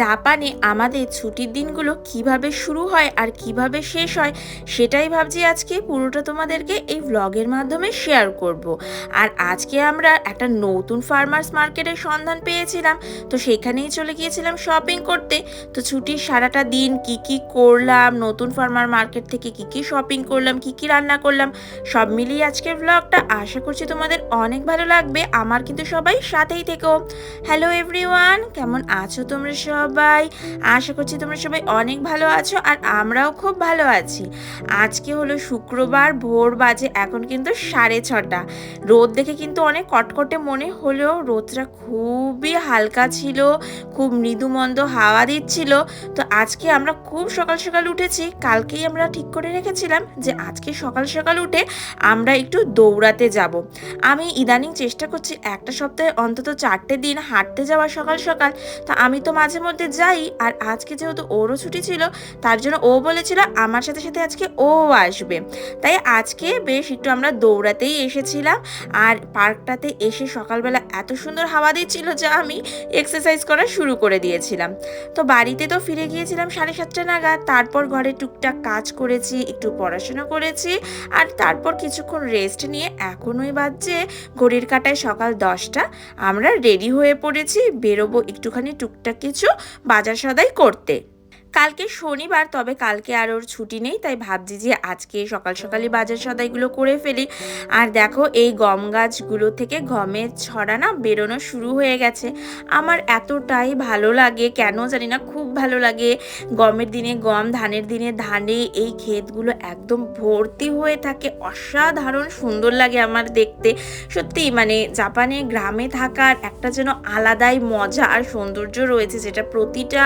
জাপানে আমাদের ছুটির দিনগুলো কীভাবে শুরু হয় আর কীভাবে শেষ হয়, সেটাই ভাবছি আজকে পুরোটা তোমাদেরকে এই ভ্লগের মাধ্যমে শেয়ার করব। আর আজকে আমরা একটা নতুন ফার্মার্স মার্কেটের সন্ধান পেয়েছিলাম, তো সেখানেই চলে গিয়েছিলাম শপিং করতে। তো ছুটির সারাটা দিন কি কি করলাম, নতুন ফার্মার মার্কেট থেকে কি কি শপিং করলাম, কি কি রান্না করলাম, সব মিলিয়ে আজকের ভ্লগটা আশা করছি তোমাদের অনেক ভালো লাগবে। আমার কিন্তু সবাই সাথেই থেকো। হ্যালো এভরিওয়ান কেমন আছো তোমরা সবাই। আশা করছি তোমরা সবাই অনেক ভালো আছো আর আমরাও খুব ভালো আছি। আজকে হলো শুক্রবার, ভোর বাজে এখন কিন্তু সাড়ে ছটা। রোদ দেখে কিন্তু অনেক কটকটে মনে হলেও রোদটা খুবই হালকা ছিল, খুব মৃদুমন্দ হাওয়া দিচ্ছিল। তো আজকে আমরা খুব সকাল সকাল উঠেছি। কালকেই আমরা ঠিক করে রেখেছিলাম যে আজকে সকাল সকাল উঠে আমরা একটু দৌড়াতে যাব। আমি ইদানিং চেষ্টা করছি একটা সপ্তাহে অন্তত চারটে দিন হাঁটতে যাওয়া সকাল সকাল। তা আমি তো মাঝে মধ্যে যাই, আর আজকে যেহেতু ওরও ছুটি ছিল, তার জন্য ও বলেছিল আমার সাথে সাথে আজকে ও আসবে। তাই আজকে বেশ একটু আমরা দৌড়াতেই এসেছিলাম, আর পার্কটাতে এসে সকালবেলা এত সুন্দর হাওয়া দিচ্ছিল যে আমি এক্সারসাইজ করা শুরু করে দিয়েছিলাম। তো বাড়িতে তো ফিরে গিয়েছিলাম সাড়ে সাতটা নাগাদ, তারপর ঘরে টুকটাক কাজ করেছি, একটু পড়াশোনা করেছি, আর তারপর কিছুক্ষণ রেস্ট নিয়ে এখনোই বাজছে ঘড়ির কাটায় সকাল দশটা। আমরা রেডি হয়ে পড়েছি, বেরোবো একটুখানি টুকটাক কিছু বাজার সদাই করতে। কালকে শনিবার, তবে কালকে আর ওর ছুটি নেই, তাই ভাবছি যে আজকে সকাল সকালই বাজার সদাইগুলো করে ফেলি। আর দেখো, এই গম গাছগুলো থেকে গমের ছড়া না বেরোনো শুরু হয়ে গেছে। আমার এতটাই ভালো লাগে, কেন জানি না, খুব ভালো লাগে। গমের দিনে গম, ধানের দিনে ধানে, এই ক্ষেতগুলো একদম ভর্তি হয়ে থাকে, অসাধারণ সুন্দর লাগে আমার দেখতে। সত্যি মানে জাপানে গ্রামে থাকার একটা যেন আলাদাই মজা আর সৌন্দর্য রয়েছে, যেটা প্রতিটা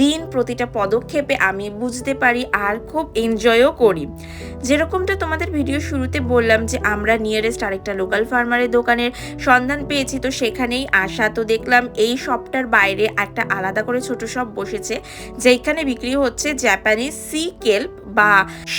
দিন, প্রতিটা পদক্ষেপে আমি বুঝতে পারি আর খুব এনজয়ও করি। যেরকমটা তোমাদের ভিডিও শুরুতে বললাম যে আমরা নিয়ারেস্ট আরেকটা লোকাল ফার্মারের দোকানের সন্ধান পেয়েছি, তো সেখানেই আসা। তো দেখলাম এই শপটার বাইরে একটা আলাদা করে ছোট শপ বসেছে যেখানে বিক্রি হচ্ছে জাপানিজ সি কেল্প বা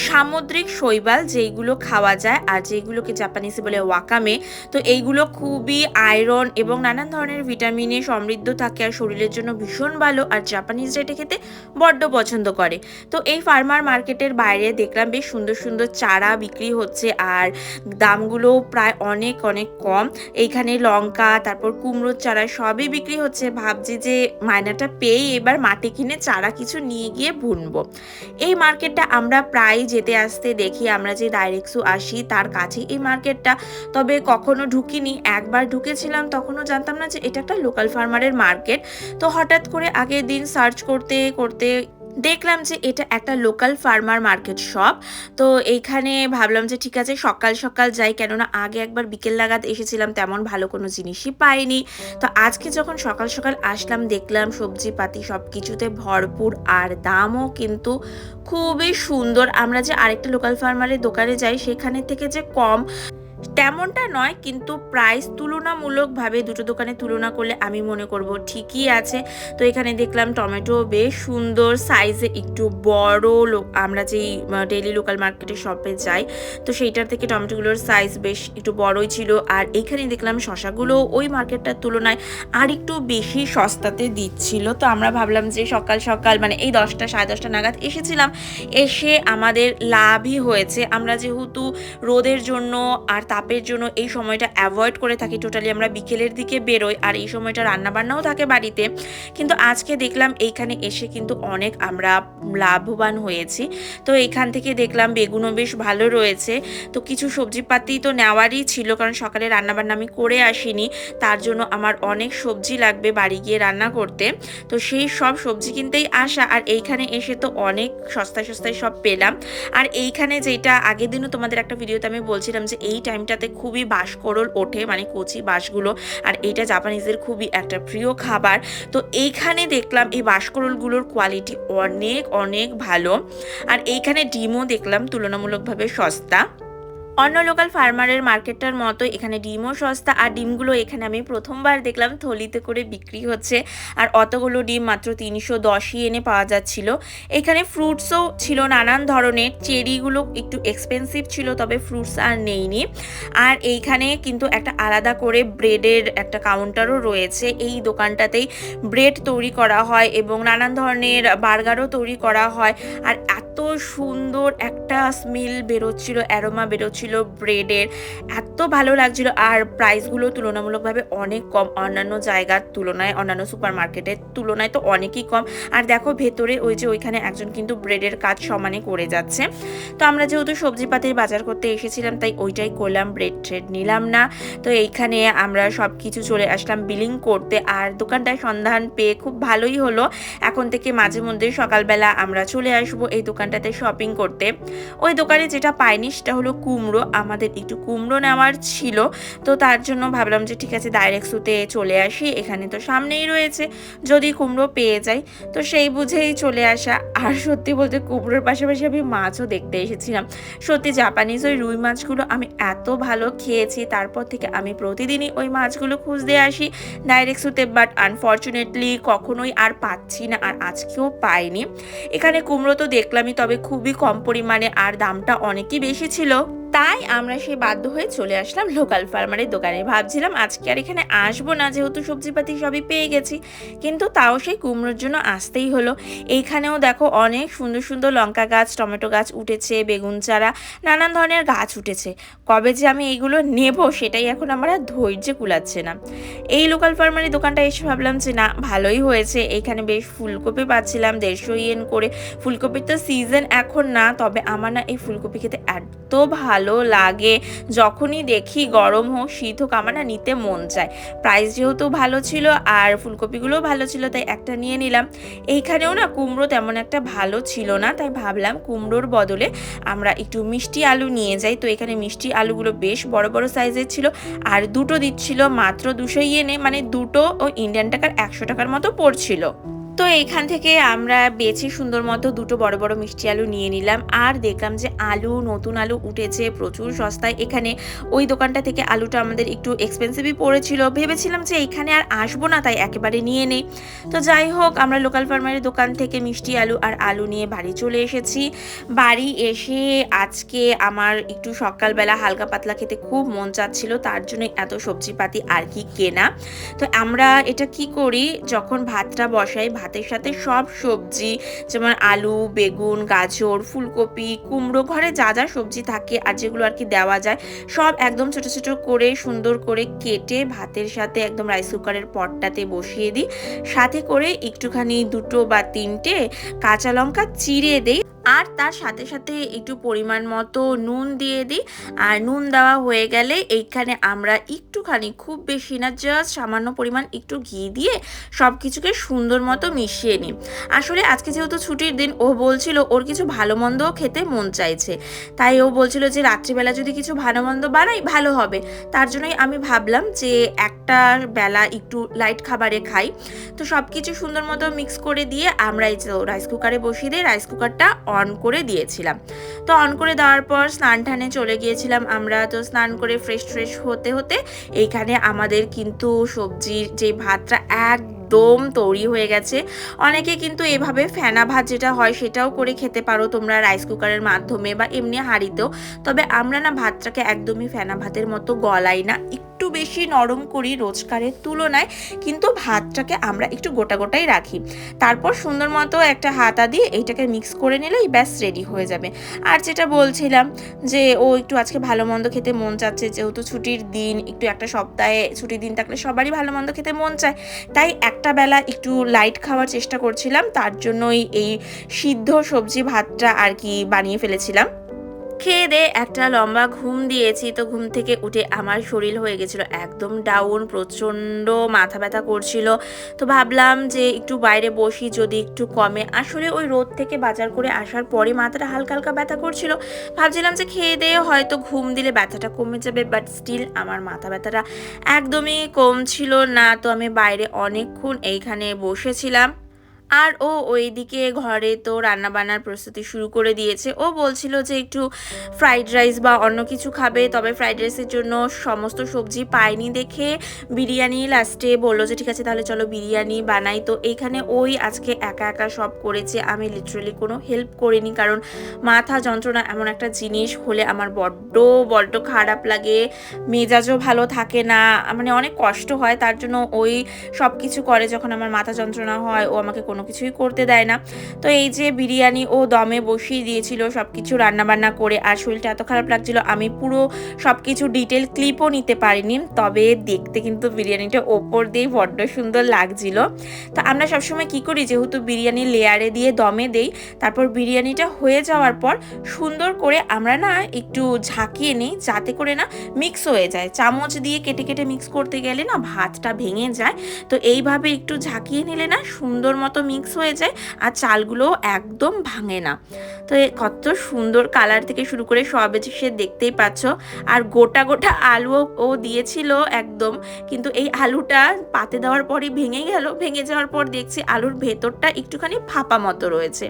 সামুদ্রিক শৈবাল, যেইগুলো খাওয়া যায় আর যেইগুলোকে জাপানিসে বলে ওয়াকামে তো এইগুলো খুবই আয়রন এবং নানান ধরনের ভিটামিনে সমৃদ্ধ থাকে আর শরীরের জন্য ভীষণ ভালো। আর জাপানিজরা এটা খেতে বড্ড পছন্দ করে। তো এই ফার্মার মার্কেটের বাইরে দেখলাম বেশ সুন্দর সুন্দর চারা বিক্রি হচ্ছে আর দামগুলো প্রায় অনেক অনেক কম। এইখানে লঙ্কা, তারপর কুমড়োর চারা সবই বিক্রি হচ্ছে। ভাবছি যে মায়নাটা পেয়েই এবার মাটি কিনে চারা কিছু নিয়ে গিয়ে বুনবো। এই মার্কেটটা আমরা প্রায় যেতে আসতে দেখি, আমরা যে ডাইরেক্সু আসি তার কাছে এই মার্কেটটা তবে কখনো ঢুকিনি, একবার ঢুকেছিলাম তখনও জানতাম না যে এটা একটা লোকাল ফার্মারের মার্কেট তো হঠাৎ করে আগের দিন সার্চ করতে করতে দেখলাম যে এটা একটা লোকাল ফার্মার মার্কেট শপ তো এইখানে ভাবলাম যে ঠিক আছে, সকাল সকাল যাই, কেননা আগে একবার বিকেল লাগাত এসেছিলাম, তেমন ভালো কোনো জিনিসই পাইনি। তো আজকে যখন সকাল সকাল আসলাম, দেখলাম সবজি পাতি সব কিছুতে ভরপুর আর দামও কিন্তু খুবই সুন্দর। আমরা যে আরেকটা লোকাল ফার্মারের দোকানে যাই, সেখানে থেকে যে কম তেমনটা নয়, কিন্তু প্রাইস তুলনামূলকভাবে দুটো দোকানে তুলনা করলে আমি মনে করব ঠিকই আছে। তো এখানে দেখলাম টমেটো বেশ সুন্দর সাইজে একটু বড় আমরা যেই ডেলি লোকাল মার্কেটে শপে যাই, তো সেইটার থেকে টমেটোগুলোর সাইজ বেশ একটু বড়ই ছিল। আর এইখানে দেখলাম শশাগুলো ওই মার্কেটটার তুলনায় আর একটু বেশি সস্তাতে দিচ্ছিল। তো আমরা ভাবলাম যে সকাল সকাল মানে এই দশটা, সাড়ে দশটা নাগাদ এসেছিলাম, এসে আমাদের লাভই হয়েছে। আমরা যেহেতু রোদের জন্য আর তাপের জন্য এই সময়টা অ্যাভয়েড করে থাকি। টোটালি আমরা বিকেলের দিকে বেরোই আর এই সময়টা রান্নাবান্নাও থাকে বাড়িতে। কিন্তু আজকে দেখলাম এইখানে এসে কিন্তু অনেক আমরা লাভবান হয়েছি। তো এইখান থেকে দেখলাম বেগুনও বেশ ভালো রয়েছে। তো কিছু সবজিপাতি তো নেওয়ারই ছিল কারণ সকালে রান্নাবান্না আমি করে আসিনি। তার জন্য আমার অনেক সবজি লাগবে বাড়ি গিয়ে রান্না করতে। তো সেই সব সবজি কিনতেই আসা আর এইখানে এসে তো অনেক সস্তায় সস্তায় সব পেলাম। আর এইখানে যেটা আগের দিনও তোমাদের একটা ভিডিওতে আমি বলছিলাম যে এই টাইমটাতে খুবই বাঁশকরল ওঠে মানে কচি বাঁশগুলো। আর এটা জাপানিজদের খুবই একটা প্রিয় খাবার। তো এইখানে দেখলাম এই বাঁশকরলগুলোর কোয়ালিটি অনেক অনেক ভালো। আর এইখানে ডিমও দেখলাম তুলনামূলকভাবে সস্তা। অন্য লোকাল ফার্মারের মার্কেটটার মতো এখানে ডিমও সস্তা, আর ডিমগুলো এখানে আমি প্রথমবার দেখলাম, থলিতে করে বিক্রি হচ্ছে। আর অতগুলো ডিম মাত্র তিনশো দশই এনে পাওয়া যাচ্ছিল। এখানে ফ্রুটসও ছিল নানান ধরনের, চেরিগুলো একটু এক্সপেন্সিভ ছিল, তবে ফ্রুটস আর নেইনি। আর এইখানে কিন্তু একটা আলাদা করে ব্রেডের একটা কাউন্টারও রয়েছে। এই দোকানটাতেই ব্রেড তৈরি করা হয় এবং নানান ধরনের বার্গারও তৈরি করা হয়। আর সুন্দর একটা স্মেল বেরোচ্ছিল অ্যারোমা বেরোচ্ছিল ব্রেডের এত ভালো লাগছিল আর প্রাইসগুলো তুলনামূলকভাবে অনেক কম। অন্যান্য জায়গার তুলনায়, অন্যান্য সুপার মার্কেটের তুলনায় তো অনেকই কম। আর দেখো ভেতরে ওই যে ওইখানে একজন কিন্তু ব্রেডের কাজ সমানে করে যাচ্ছে। তো আমরা যেহেতু সবজিপাতির বাজার করতে এসেছিলাম, তাই ওইটাই করলাম ব্রেড ট্রেড নিলাম না। তো এইখানে আমরা সব কিছু চলে আসলাম বিলিং করতে। আর দোকানটায় সন্ধান পেয়ে খুব ভালোই হলো। এখন থেকে মাঝে মধ্যে সকালবেলা আমরা চলে আসব এই দোকানটাতে শপিং করতে। ওই দোকানে যেটা পাইনি সেটা হলো কুমড়ো। আমাদের একটু কুমড়ো নেওয়ার ছিল, তো তার জন্য ভাবলাম যে ঠিক আছে ডাইরেক্টসুতে চলে আসি। এখানে তো সামনেই রয়েছে, যদি কুমড়ো পেয়ে যাই। তো সেই বুঝেই চলে আসা। আর সত্যি বলতে কুমড়োর পাশাপাশি আমি মাছও দেখতে এসেছিলাম। সত্যি জাপানিজ ওই রুই মাছগুলো আমি এত ভালো খেয়েছি, তারপর থেকে আমি প্রতিদিনই ওই মাছগুলো খুঁজতে আসি ডাইরেক্টসুতে বাট আনফর্চুনেটলি কখনোই আর পাচ্ছি না, আর আজকেও পাইনি। এখানে কুমড়ো তো দেখলামই তবে খুবই কম পরিমাণে আর দামটা অনেকই বেশি ছিল। তাই আমরা সেই বাধ্য হয়ে চলে আসলাম লোকাল ফার্মারের দোকানে। ভাবছিলাম আজকে আর এখানে আসব না, যেহেতু সবজিপাতি সবই পেয়ে গেছি, কিন্তু তাও সেই কুমড়োর জন্য আসতেই হলো। এইখানেও দেখো অনেক সুন্দর সুন্দর লঙ্কা গাছ, টমেটো গাছ উঠেছে, বেগুন চারা, নানান ধরনের গাছ উঠেছে। কবে যে আমি এইগুলো নেব সেটাই এখন আমার আর ধৈর্য কুলাচ্ছে না। এই লোকাল ফার্মারের দোকানটা এসে ভাবলাম যে না, ভালোই হয়েছে। এখানে বেশ ফুলকপি পাচ্ছিলাম, দেড়শো ইয়েন করে। ফুলকপির তো সিজন এখন না, তবে আমার না এই ফুলকপি খেতে এত ভালো লাগে। যখনই দেখি গরম হোক, শীত হোক, আমার না নিতে মন চায়। প্রাইস যেহেতু ভালো ছিল আর ফুলকপিগুলোও ভালো ছিল, তাই একটা নিয়ে নিলাম। এইখানেও না কুমড়ো তেমন একটা ভালো ছিল না, তাই ভাবলাম কুমড়োর বদলে আমরা একটু মিষ্টি আলু নিয়ে যাই। তো এখানে মিষ্টি আলুগুলো বেশ বড় বড় সাইজের ছিল আর দুটো দিচ্ছিল, মাত্র দুশো ইয়েনে মানে দুটো ও ইন্ডিয়ান টাকার একশো টাকার মতো পড়ছিল। তো এইখান থেকে আমরা বেছে সুন্দর মতো দুটো বড় বড় মিষ্টি আলু নিয়ে নিলাম। আর দেখলাম যে আলু, নতুন আলু উঠেছে প্রচুর সস্তায়। এখানে ওই দোকানটা থেকে আলুটা আমাদের একটু এক্সপেন্সিভই পড়েছিল। ভেবেছিলাম যে এখানে আর আসব না, তাই একেবারে নিয়ে নেই। তো যাই হোক, আমরা লোকাল ফার্মারের দোকান থেকে মিষ্টি আলু আর আলু নিয়ে বাড়ি চলে এসেছি। বাড়ি এসে আজকে আমার একটু সকালবেলা হালকা পাতলা খেতে খুব মন চাচ্ছিল, তার জন্য এত সবজিপাতি আর কি কেনা। তো আমরা এটা কি করি, যখন ভাতটা বসাই ভাতের সাথে সব সবজি, যেমন আলু, বেগুন, গাজর, ফুলকপি, কুমড়ো, ঘরে যা যা সবজি থাকে আর যেগুলো আর কি দেওয়া যায়, সব একদম ছোট ছোট করে, সুন্দর করে কেটে ভাতের সাথে একদম রাইস কুকারের পটটাতে বসিয়ে দিই। সাথে করে একটুখানি দুটো বা তিনটে কাঁচা লঙ্কা চিড়ে দেই। আর তার সাথে সাথে একটু পরিমাণ মতো নুন দিয়ে দিই। আর নুন দেওয়া হয়ে গেলে এইখানে আমরা একটুখানি, খুব বেশি না জাস্ট সামান্য পরিমাণ একটু ঘি দিয়ে সব কিছুকে সুন্দর মতো মিশিয়ে নিই। আসলে আজকে যেহেতু ছুটির দিন, ও বলছিল ওর কিছু ভালো মন্দও খেতে মন চাইছে। তাই ও বলছিল যে, রাত্রিবেলা যদি কিছু ভালো মন্দ বানাই, ভালো হবে। তার জন্যই আমি ভাবলাম যে, একটা বেলা একটু লাইট খাবারে খাই। তো সব কিছু সুন্দর মতো মিক্স করে দিয়ে আমরা এই রাইস কুকারে বসিয়ে দিয়ে রাইস কুকারটা অন করে দিয়েছিলাম। তো অন করে দেওয়ার পর স্নান টানে চলে গিয়েছিলাম আমরা। তো স্নান করে ফ্রেশ ফ্রেশ হতে হতে এইখানে আমাদের কিন্তু সবজির যে ভাতটা এক একদম তৈরি হয়ে গেছে। অনেকে কিন্তু এভাবে ফেনা ভাত যেটা হয় সেটাও করে খেতে পারো তোমরা রাইস কুকারের মাধ্যমে বা এমনি হাঁড়িতেও। তবে আমরা না ভাতটাকে একদমই ফেনা ভাতের মতো গলাই না একটু বেশি নরম করি রোজকারের তুলনায়, কিন্তু ভাতটাকে আমরা একটু গোটা গোটাই রাখি। তারপর সুন্দর মতো একটা হাতা দিয়ে এইটাকে মিক্স করে নিলেই ব্যাস রেডি হয়ে যাবে। আর যেটা বলছিলাম যে, ও একটু আজকে ভালো মন্দ খেতে মন চাচ্ছে, যেহেতু ছুটির দিন, একটু একটা সপ্তাহে ছুটির দিন থাকলে সবারই ভালো মন্দ খেতে মন চায়। তাই একটা বেলা একটু লাইট খাওয়ার চেষ্টা করছিলাম, তার জন্যই এই সিদ্ধ সবজি ভাতটা আর কি বানিয়ে ফেলেছিলাম। খেয়ে দে, একটা লম্বা ঘুম দিয়েছি। তো ঘুম থেকে উঠে আমার শরীর হয়ে গেছিল একদম ডাউন প্রচণ্ড মাথা ব্যথা করছিল। তো ভাবলাম যে একটু বাইরে বসি, যদি একটু কমে। আসলে ওই রোদ থেকে বাজার করে আসার পরে মাথাটা হালকা হালকা ব্যথা করছিল। ভাবছিলাম যে খেয়ে দিয়ে হয়তো ঘুম দিলে ব্যথাটা কমে যাবে বাট স্টিল আমার মাথা ব্যথাটা একদমই কম ছিল না। তো আমি বাইরে অনেকক্ষণ এইখানে বসেছিলাম। আর ও ওইদিকে ঘরে তো রান্না বান্নার প্রস্তুতি শুরু করে দিয়েছে। ও বলছিল যে একটু ফ্রাইড রাইস বা অন্য কিছু খাবে, তবে ফ্রাইড রাইসের জন্য সমস্ত সবজি পাইনি দেখে বিরিয়ানি লাস্টে বলল যে, ঠিক আছে, তাহলে চলো বিরিয়ানি বানাই। তো এইখানে ওই আজকে একা একা সব করেছে। আমি লিটারালি কোনো হেল্প করিনি কারণ মাথা যন্ত্রণা এমন একটা জিনিস হলে আমার বড্ড বড্ড খারাপ লাগে। মেজাজও ভালো থাকে না। মানে অনেক কষ্ট হয়, তার জন্য ওই সব কিছু করে যখন আমার মাথা যন্ত্রণা হয়, ও আমাকে কোনো কিছুই করতে দেয় না। তো এই যে বিরিয়ানি ও দমে বসিয়ে দিয়েছিল সব কিছু রান্নাবান্না করে, আর শরীরটা এত খারাপ লাগছিল, আমি পুরো সব কিছু ডিটেল ক্লিপও নিতে পারিনি। তবে দেখতে কিন্তু বিরিয়ানিটা ওপর দিয়েই বড্ড সুন্দর লাগছিল। তো আমরা সবসময় কি করি, যেহেতু বিরিয়ানি লেয়ারে দিয়ে দমে দেই, তারপর বিরিয়ানিটা হয়ে যাওয়ার পর সুন্দর করে আমরা না একটু ঝাঁকিয়ে নিই, যাতে করে না মিক্স হয়ে যায়। চামচ দিয়ে কেটে কেটে মিক্স করতে গেলে না ভাতটা ভেঙে যায়। তো এইভাবে একটু ঝাঁকিয়ে নিলে না সুন্দর মতো মিক্স হয়ে যায় আর চালগুলো একদম ভাঙে না। তো কত সুন্দর কালার থেকে শুরু করে সব সে দেখতেই পাচ্ছ। আর গোটা গোটা আলু ও দিয়েছিল একদম। কিন্তু এই আলুটা পাতে দেওয়ার পরই ভেঙে গেল, ভেঙে যাওয়ার পর দেখছি আলুর ভেতরটা একটুখানি ফাঁপা মতো রয়েছে।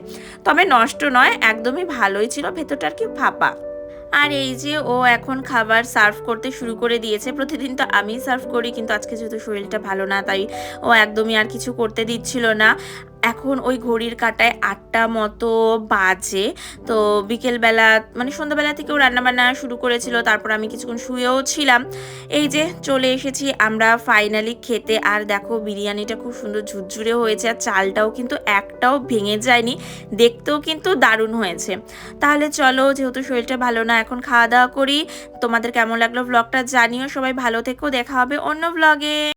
তবে নষ্ট নয়, একদমই ভালোই ছিল, ভেতরটা আর কি ফাঁপা। আর এই যে ও এখন খাবার সার্ভ করতে শুরু করে দিয়েছে, প্রতিদিন তো আমি সার্ভ করি, কিন্তু আজকে যেহেতু শরীরটা ভালো না, তাই ও একদমই আর কিছু করতে দিচ্ছিল না। এখন ওই ঘড়ির কাটায় আটটা মতো বাজে। তো বিকেলবেলা মানে সন্ধ্যাবেলা থেকেও রান্নাবান্না শুরু করেছিল, তারপর আমি কিছুক্ষণ শুয়েও ছিলাম। এই যে চলে এসেছি আমরা ফাইনালি খেতে। আর দেখো, বিরিয়ানিটা খুব সুন্দর ঝুরঝুরে হয়েছে, আর চালটাও কিন্তু একটাও ভেঙে যায়নি। দেখতেও কিন্তু দারুণ হয়েছে। তাহলে চলো, যেহেতু শরীরটা ভালো না, এখন খাওয়া দাওয়া করি। তোমাদের কেমন লাগল ব্লগটা জানিও। সবাই ভালো থেকেও দেখা হবে অন্য ব্লগে